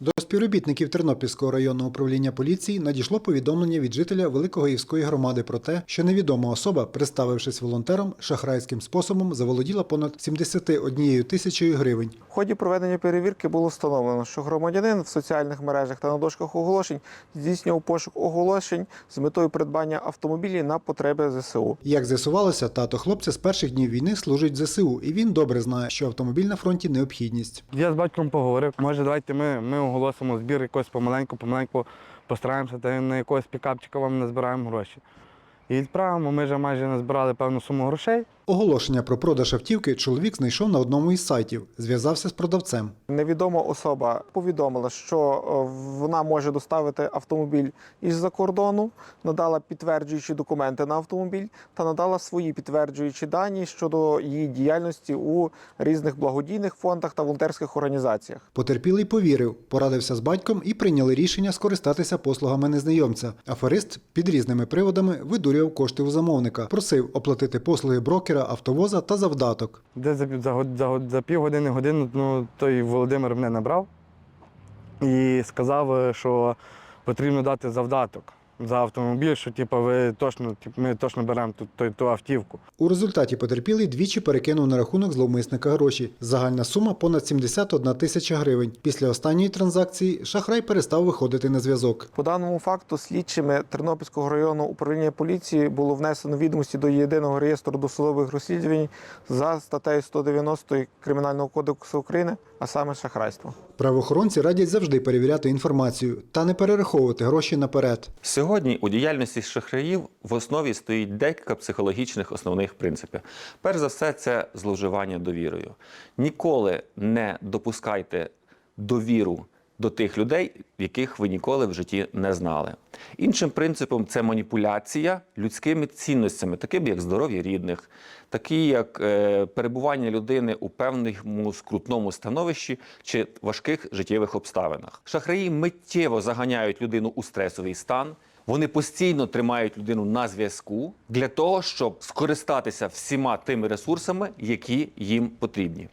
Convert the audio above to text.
До співробітників Тернопільського районного управління поліції надійшло повідомлення від жителя Великогоївської громади про те, що невідома особа, представившись волонтером, шахрайським способом заволоділа понад 71 тисячою гривень. В ході проведення перевірки було встановлено, що громадянин в соціальних мережах та на дошках оголошень здійснював пошук оголошень з метою придбання автомобілів на потреби ЗСУ. Як з'ясувалося, тато хлопця з перших днів війни служить ЗСУ, і він добре знає, що автомобіль на фронті необхідність. Я з батьком поговорив. Може, давайте ми, ми оголосимо збір якось помаленьку, помаленьку постараємося, та на якогось пікапчика вам назбираємо гроші. І відправимо. Ми вже майже назбирали певну суму грошей. Оголошення про продаж автівки чоловік знайшов на одному із сайтів, зв'язався з продавцем. Невідома особа повідомила, що е, вона може доставити автомобіль із-за кордону, надала підтверджуючі документи на автомобіль та надала свої підтверджуючі дані щодо її діяльності у різних благодійних фондах та волонтерських організаціях. Потерпілий повірив, порадився з батьком і прийняли рішення скористатися послугами незнайомця. Аферист під різними приводами видурював кошти у замовника, просив оплатити послуги брокера, автовоза та завдаток. Де за, за, за, за півгодини годину ну, той Володимир мене набрав і сказав, е, що потрібно дати завдаток за автомобіль, що типу, ви точно, типу, ми точно беремо ту, ту, ту автівку. У результаті потерпілий двічі перекинув на рахунок зловмисника гроші. Загальна сума понад 71 тисяча гривень. Після останньої транзакції шахрай перестав виходити на зв'язок. По даному факту слідчими Тернопільського районного управління поліції було внесено відомості до єдиного реєстру досудових розслідувань за статтею 190 Кримінального кодексу України, а саме шахрайство. Правоохоронці радять завжди перевіряти інформацію та не перераховувати гроші наперед. Сьогодні у діяльності шахраїв в основі стоїть декілька психологічних основних принципів. Перш за все, це зловживання довірою. Ніколи не допускайте довіру до тих людей, яких ви ніколи в житті не знали. Іншим принципом це маніпуляція людськими цінностями, такими як здоров'я рідних, такі як е, перебування людини у певному скрутному становищі чи важких життєвих обставинах. Шахраї миттєво заганяють людину у стресовий стан. Вони постійно тримають людину на зв'язку для того, щоб скористатися всіма тими ресурсами, які їм потрібні.